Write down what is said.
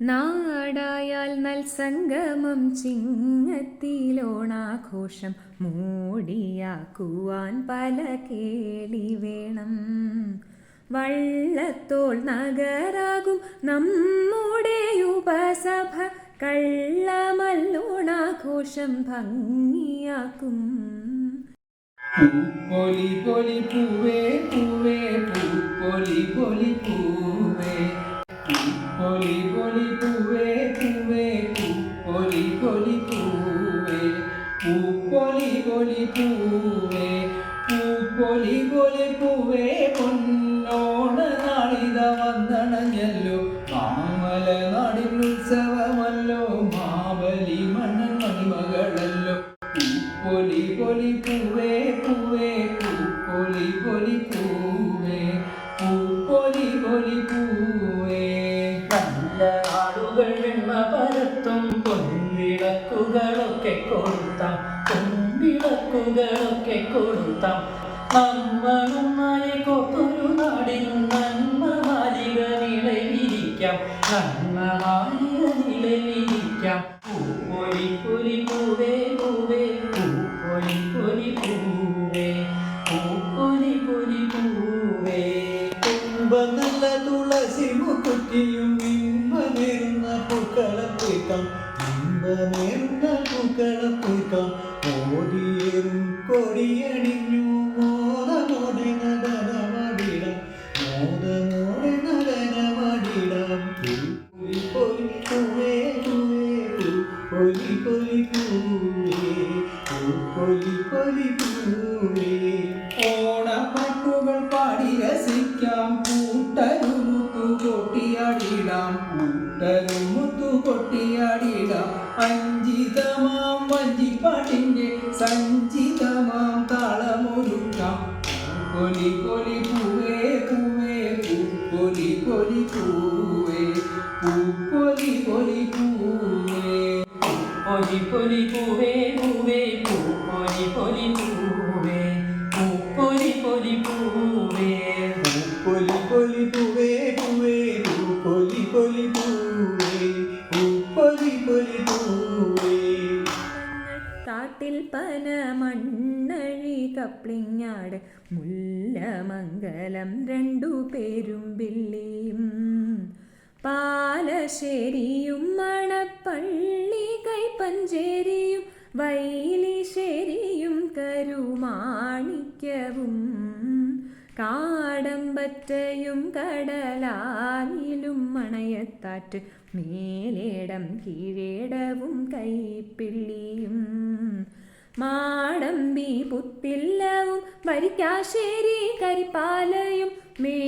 നാടായാൽ നൽസംഗമം ചിങ്ങത്തിലോണാഘോഷം മൂടിയാക്കുവാൻ പല കേളി വേണം. വള്ളത്തോൾ നഗരാകും നമ്മുടെ ഉപസഭ. കള്ളമല്ലോണാഘോഷം ഭംഗിയാക്കും. പൊലി പൊലി പൂവേ പൊലി പൊലി പൂവേ പൊന്നോണ നാളിത വന്നണഞ്ഞല്ലോ. മാമല നാടിൻ ഉത്സവമല്ലോ മാബലി മണ്ണൻ മണിമകളല്ലോ പൊലി പൊലി പൂവേ പൂവേ പൊലി പൊലി പൂവേ പൂ പൊലി പൂവേ. നല്ല ആളുകൾ വെണ്ണ പരത്തും പൊൻവിളക്കുകളൊക്കെ കൊടുത്താം പൊൻവിളക്കുകളൊക്കെ കൊടുത്താം. നമ്മളൊന്നായി കൊത്തൊരു നാടിൻ നന്മ മാലിക നിലവിരിക്കാം നന്മ മാലിക നിലവിരിക്കാം പൂപ്പൊലി പൊലി പൂവേ പൂവേ പൂപ്പൊലി പൊലി പൂവേ പൂപ്പൊലി പൊലി പൂവേ. തുമ്പ നല്ല തുളസി മുക്കുറ്റിയും ഇമ്പനേർന്ന പൂക്കളപ്പേക്കാം ഇമ്പനേർന്ന പൂക്കളപ്പേക്കാം ഓണപ്പാട്ടുകൾ പാടി രസിക്കാം. കൂട്ടരുമുത്തു കൊട്ടിയാടിടാം. കൂട്ടരുമുത്തു കൊട്ടിയാടിടാം. അഞ്ചിതമാം വഞ്ചിപ്പാട്ടിന്റെ സഞ്ചിതമാം താളമൊരുക്കാം. കൊലി കൊലി പൂവേ പൂവേ കൊലി കൊലി പൂവേ. പൂ കൊലി കൊലി പൂവേ പൊലി പൊലി പൂവേ പൂവേ പൂ പൊലി പൊലി പൂവേ പൂ പൊലി പൊലി പൂവേ. പൊലി പൊലി പൂവേ പൂവേ പൂ പൊലി പൊലി പൂവേ പൂ പൊലി പൊലി പൂവേ. കാട്ടിൽ പന മണ്ണഴി കപ്ലിങ്ങാട് മുല്ലമംഗലം രണ്ടു പേരും ബില്ലിയും പാലശ്ശേരിയും മണപ്പള്ളി കൈപ്പഞ്ചേരിയും വൈലിശ്ശേരിയും കരുമാണിക്കവും കാടമ്പറ്റയും കടലാലിലും മണയത്താറ്റ് മേലേടം കീഴേടവും കൈപ്പിള്ളിയും. മാടമ്പി പുത്തില്ലവും വരിക്കാശ്ശേരി കരിപ്പാലയും മേക്കാടും